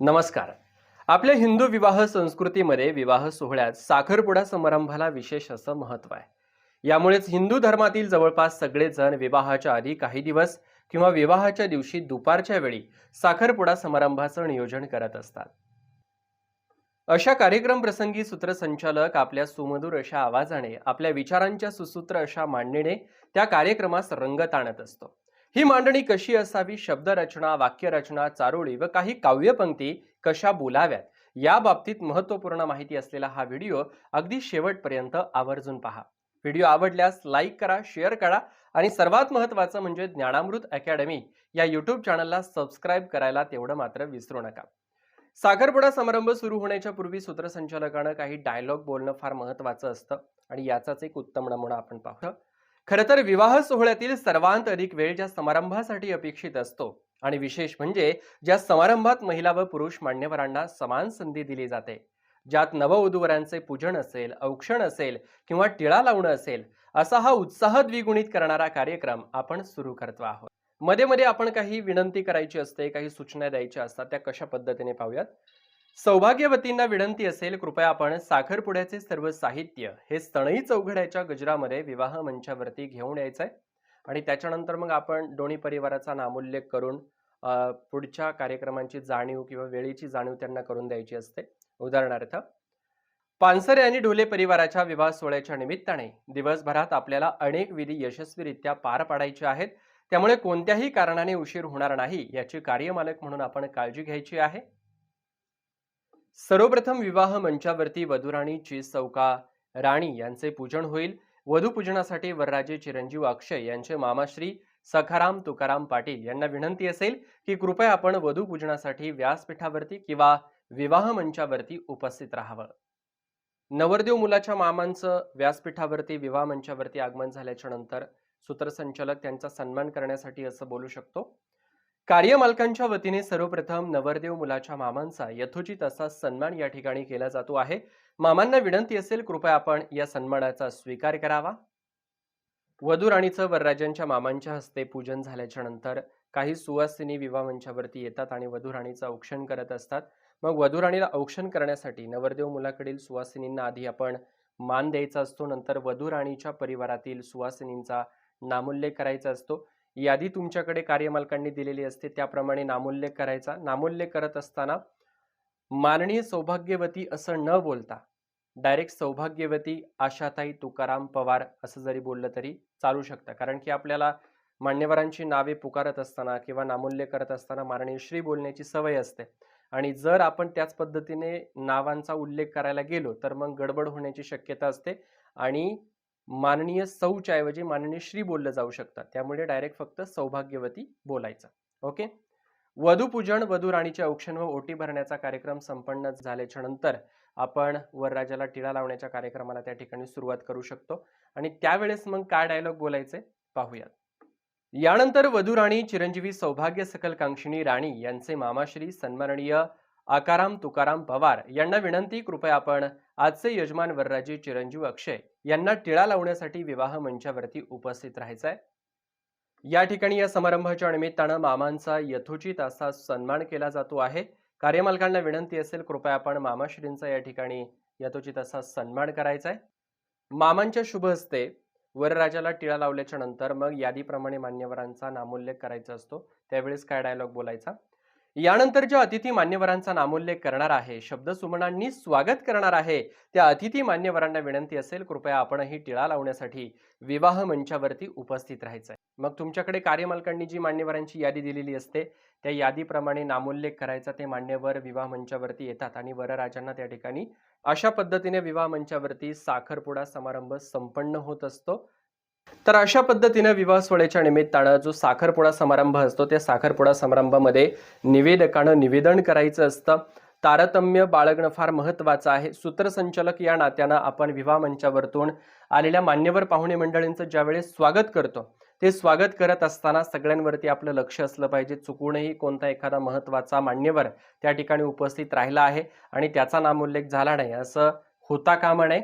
नमस्कार. आपल्या हिंदू विवाह संस्कृतीमध्ये विवाह सोहळ्यात साखरपुडा समारंभाला विशेष असं महत्त्व आहे. यामुळेच हिंदू धर्मातील जवळपास सगळेजण विवाहाच्या आधी काही दिवस किंवा विवाहाच्या दिवशी दुपारच्या वेळी साखरपुडा समारंभाचं नियोजन करत असतात. अशा कार्यक्रम प्रसंगी सूत्रसंचालक आपल्या सुमधुर अशा आवाजाने आपल्या विचारांच्या सुसूत्र अशा मांडणीने त्या कार्यक्रमास रंगत आणत असतो. ही मांडणी कशी असावी? शब्दरचना वाक्यरचना चारोळी व काही काव्यपंक्ती कशा बोलाव्यात? या बाबतीत महत्त्वपूर्ण माहिती असलेला हा व्हिडिओ अगदी शेवटपर्यंत आवर्जून पहा. व्हिडिओ आवडल्यास लाईक करा शेअर करा आणि सर्वात महत्त्वाचं म्हणजे ज्ञानामृत अकॅडमी या यूट्यूब चॅनलला सबस्क्राईब करायला तेवढं मात्र विसरू नका. साखरपुडा समारंभ सुरू होण्याच्या पूर्वी सूत्रसंचालकानं काही डायलॉग बोलणं फार महत्त्वाचं असतं आणि याचाच एक उत्तम नमुना आपण पाहतो खरं तर विवाह सोहळ्यातील सर्वांत अधिक वेळ ज्या समारंभासाठी अपेक्षित असतो आणि विशेष म्हणजे ज्या समारंभात महिला व पुरुष मान्यवरांना समान संधी दिली जाते. ज्यात नववधूवरांचे पूजन असेल औक्षण असेल किंवा टिळा लावणं असेल असा हा उत्साह द्विगुणित करणारा कार्यक्रम आपण सुरू करतो आहोत. मध्ये मध्ये आपण काही विनंती करायची असते काही सूचना द्यायच्या असतात त्या कशा पद्धतीने पाहूयात? सौभाग्यवतींना विनंती असेल कृपया आपण साखरपुड्याचे सर्व साहित्य हे सणई चौघड्याच्या गजरामध्ये विवाह मंचावरती घेऊन यायचं आहे आणि त्याच्यानंतर मग आपण दोन्ही परिवाराचा नामोल्लेख करून पुढच्या कार्यक्रमांची जाणीव किंवा वेळेची जाणीव त्यांना करून द्यायची असते. उदाहरणार्थ पानसरे आणि ढोले परिवाराच्या विवाह सोहळ्याच्या निमित्ताने दिवसभरात आपल्याला अनेक विधी यशस्वीरित्या पार पाडायचे आहेत. त्यामुळे कोणत्याही कारणाने उशीर होणार नाही याची कार्यमालक म्हणून आपण काळजी घ्यायची आहे. सर्वप्रथम विवाह मंचावरती वधुराणीची चौका राणी यांचे पूजन होईल. वधूपूजनासाठी वरराजे चिरंजीव अक्षय यांचे मामाश्री सखाराम तुकाराम पाटील यांना विनंती असेल की कृपया आपण वधूपूजनासाठी व्यासपीठावरती किंवा विवाह मंचावरती उपस्थित राहावं. नवरदेव मुलाच्या मामांचं व्यासपीठावरती विवाह मंचावरती आगमन झाल्याच्यानंतर सूत्रसंचालक त्यांचा सन्मान करण्यासाठी असं बोलू शकतो. कार्यमालकांच्या वतीने सर्वप्रथम नवरदेव मुलाच्या मामांचा यथोचित असा सन्मान या ठिकाणी केला जातो आहे. मामांना विनंती असेल कृपया आपण या सन्मानाचा स्वीकार करावा. वधू राणीचं वरराजांच्या मामांच्या हस्ते पूजन झाल्याच्यानंतर काही सुवासिनी विवाह मंचावरती येतात आणि वधू राणीचं औक्षण करत असतात. मग वधू राणीला औक्षण करण्यासाठी नवरदेव मुलाकडील सुवासिनींना आधी आपण मान द्यायचा असतो. नंतर वधू राणीच्या परिवारातील सुवासिनींचा नामोल्लेख करायचा असतो. यादी तुमच्याकडे कार्यमालकांनी दिलेली असते. त्याप्रमाणे नामोल्लेख करायचा. नामोल्लेख करत असताना माननीय सौभाग्यवती असं न बोलता डायरेक्ट सौभाग्यवती आशाताई तुकाराम पवार असं जरी बोललं तरी चालू शकतं. कारण की आपल्याला मान्यवरांची नावे पुकारत असताना किंवा नामोल्लेख करत असताना माननीय श्री बोलण्याची सवय असते. आणि जर आपण त्याच पद्धतीने नावांचा उल्लेख करायला गेलो तर मग गडबड होण्याची शक्यता असते. आणि माननीय सौच्या ऐवजी माननीय श्री बोललं जाऊ शकतात. त्यामुळे डायरेक्ट फक्त सौभाग्यवती बोलायचं. ओके वधूपूजन वधू राणीचे औक्षण व ओटी भरण्याचा कार्यक्रम संपन्न झाल्याच्यानंतर आपण वरराजाला टिळा लावण्याच्या कार्यक्रमाला त्या ठिकाणी सुरुवात करू शकतो. आणि त्यावेळेस मग काय डायलॉग बोलायचे पाहूयात. यानंतर वधू राणी चिरंजीवी सौभाग्य सकल कांक्षिणी राणी यांचे मामाश्री सन्माननीय आकाराम तुकाराम पवार यांना विनंती कृपया आपण आजचे यजमान वरराजे चिरंजीव अक्षय यांना टिळा लावण्यासाठी विवाह मंचावरती उपस्थित राहायचं आहे या ठिकाणी या समारंभाच्या निमित्तानं मामांचा यथोचित असा सन्मान केला जातो आहे. कार्यमालकांना विनंती असेल कृपया आपण मामाश्रींचा या ठिकाणी यथोचित असा सन्मान करायचा आहे मामांच्या शुभ हस्ते वरराजाला टिळा लावल्याच्या नंतर मग यादीप्रमाणे मान्यवरांचा नामोल्लेख करायचा असतो. त्यावेळेस काय डायलॉग बोलायचा? यानंतर ज्या अतिथी मान्यवरांचा नामोल्लेख करणार आहे. शब्दसुमनांनी स्वागत करणार आहे. त्या अतिथी मान्यवरांना विनंती असेल कृपया आपणही टिळा लावण्यासाठी विवाह मंचावरती उपस्थित राहायचं आहे. मग तुमच्याकडे कार्यमालकांनी जी मान्यवरांची यादी दिलेली असते त्या यादीप्रमाणे नामोल्लेख करायचा ते मान्यवर विवाह मंचावरती येतात आणि वरराजांना त्या ठिकाणी अशा पद्धतीने विवाह मंचावरती साखरपुडा समारंभ संपन्न होत असतो. तर अशा पद्धतीनं विवाह सोहळ्याच्या निमित्तानं जो साखरपुडा समारंभ असतो त्या साखरपुडा समारंभामध्ये निवेदकानं निवेदन करायचं असतं. तारतम्य बाळगणं फार महत्त्वाचं आहे. सूत्रसंचालक या नात्यानं आपण विवाह मंचावरतून आलेल्या मान्यवर पाहुणे मंडळींचं ज्यावेळेस स्वागत करतो ते स्वागत करत असताना सगळ्यांवरती आपलं लक्ष असलं पाहिजे. चुकूनही कोणता एखादा महत्त्वाचा मान्यवर त्या ठिकाणी उपस्थित राहिला आहे आणि त्याचा नामोल्लेख झाला नाही असं होता कामा नये.